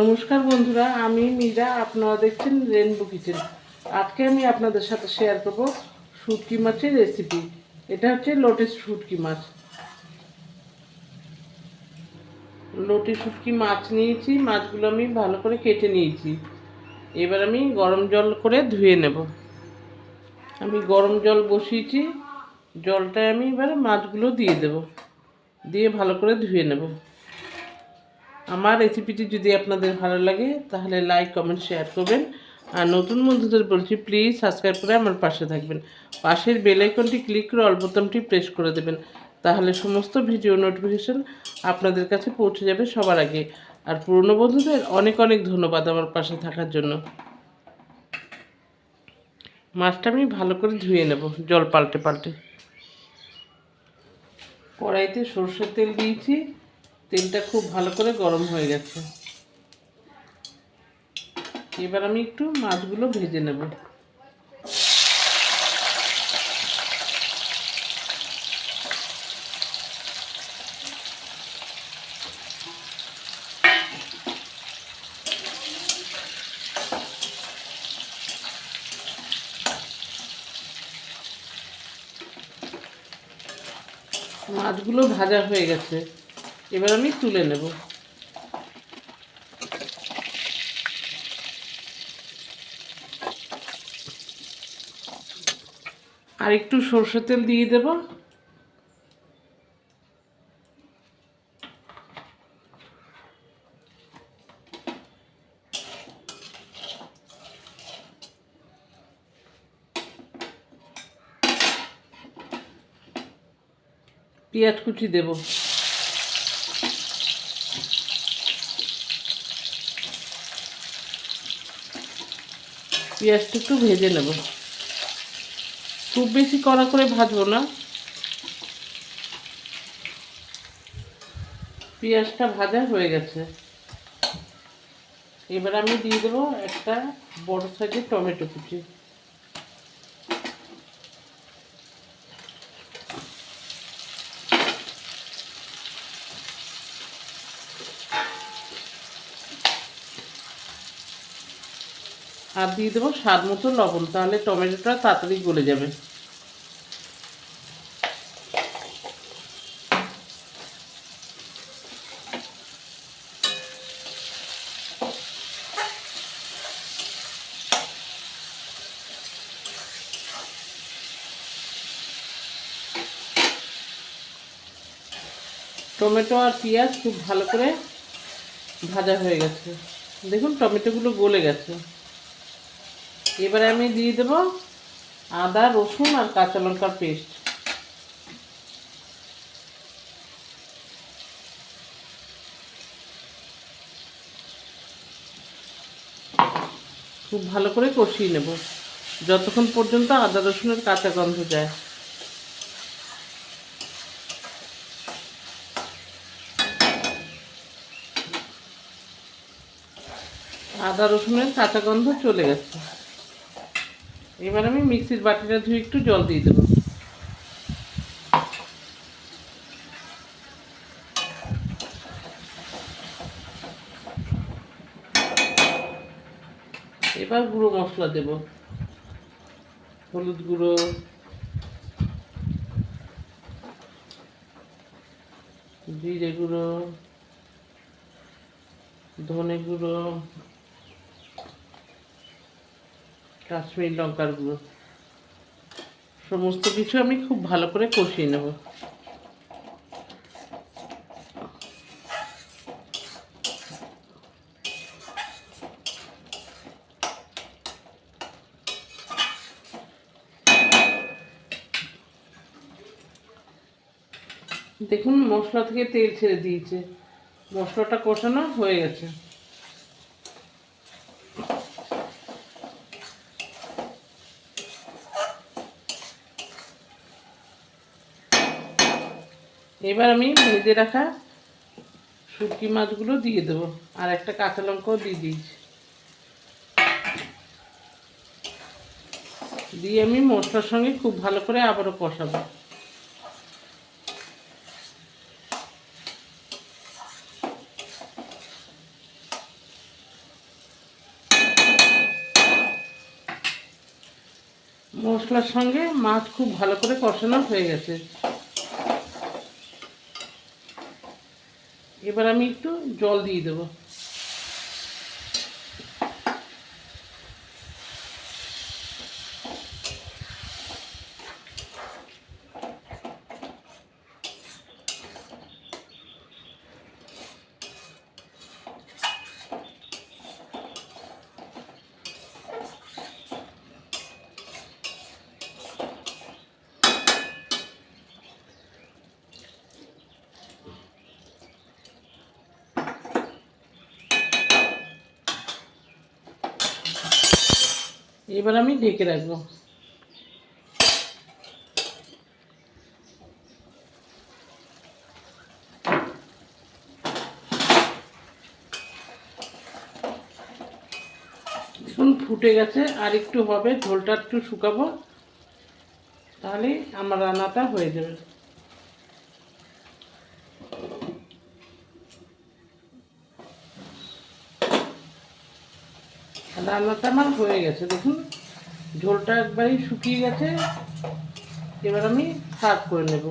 নমস্কার বন্ধুরা, আমি মীরা, আপনারা দেখছেন রেনবো কিচেন আজকে আমি আপনাদের সাথে শেয়ার করব শুটকি মাছের রেসিপি এটা হচ্ছে লোটে শুটকি মাছ। লোটে শুটকি মাছ নিয়েছি, মাছগুলো আমি ভালো করে কেটে নিয়েছি। এবার আমি গরম জল করে ধুয়ে নেব। আমি গরম জল বসিয়েছি, জলটায় আমি এবারে মাছগুলো দিয়ে দেব। দিয়ে ভালো করে ধুয়ে নেব। আমার রেসিপিটি যদি আপনাদের ভালো লাগে, তাহলে লাইক কমেন্ট শেয়ার করবেন। আর নতুন বন্ধুদের বলছি প্লিজ সাবস্ক্রাইব করে আমার পাশে থাকবেন। পাশের বেল আইকনটি ক্লিক করে অল বোতামটি প্রেস করে দেবেন। তাহলে সমস্ত ভিডিও নোটিফিকেশন আপনাদের কাছে পৌঁছে যাবে সবার আগে। আর পুরনো বন্ধুদের অনেক অনেক ধন্যবাদ আমার পাশে থাকার জন্য। মাছটা আমি ভালো করে ধুয়ে নেব, জল পাল্টে পাল্টে। কড়াইতে সর্ষের তেল দিয়েছি। তেলটা খুব ভালো করে গরম হয়ে গেছে। এবার আমি একটু মাছগুলো ভেজে নেব। মাছগুলো ভাজা হয়ে গেছে। এবার আমি তুলে নেব। আর একটু সর্ষে তেল দিয়ে দেব। পেঁয়াজ কুচি দেবো। পেঁয়াজটা একটু ভেজে নেব। খুব বেশি কড়া করে ভাজবো না। পেঁয়াজটা ভাজা হয়ে গেছে। এবার আমি দিয়ে দেবো একটা বড় সাইজের টমেটো কুচি। আর দিয়ে দেবো স্বাদ মতো লবণ, তাহলে টমেটোটা তাড়াতাড়ি গলে যাবে। টমেটো আর পেঁয়াজ খুব ভালো করে ভাজা হয়ে গেছে। দেখুন, টমেটোগুলো গলে গেছে। এবারে আমি দিয়ে দেব আদা, রসুন আর কাঁচা লঙ্কার পেস্ট। খুব ভালো করে কষিয়ে নেব। যতক্ষণ পর্যন্ত আদা, রসুনের কাঁচা গন্ধ যায়। আদা, রসুনের কাঁচা গন্ধ চলে গেছে। এবার আমি মিক্সির বাটিটা ধুয়ে একটু জল দিয়ে দেবো। এবার গুঁড়ো মশলা দেব। হলুদ গুঁড়ো। জিরে গুঁড়ো। ধনে গুঁড়ো। কাশ্মীর লঙ্কার গুঁড়ো। সমস্ত কিছু আমি খুব ভালো করে কষিয়ে নেব। দেখুন, মশলা থেকে তেল ছেড়ে দিয়েছে। মশলাটা কষানো হয়ে গেছে। এবার আমি ভেজে রাখা শুটকি মাছগুলো দিয়ে দেবো। আর একটা কাঁচা লঙ্কাও দিয়ে দিয়েছি। দিয়ে আমি মশলার সঙ্গে খুব ভালো করে আবারও কষাবো। মশলার সঙ্গে মাছ খুব ভালো করে কষানো হয়ে গেছে। এবার আমি একটু জল দিয়ে দেবো। এবার আমি ঢেকে রাখব। ফুটে গেছে, আর একটু হবে, ঝোলটা একটু শুকাবো, তাহলে আমার রান্নাটা হয়ে যাবে। রান্নাটা আমার হয়ে গেছে। দেখুন ঝোলটা একবারই শুকিয়ে গেছে। এবার আমি সার্ভ করে নেব।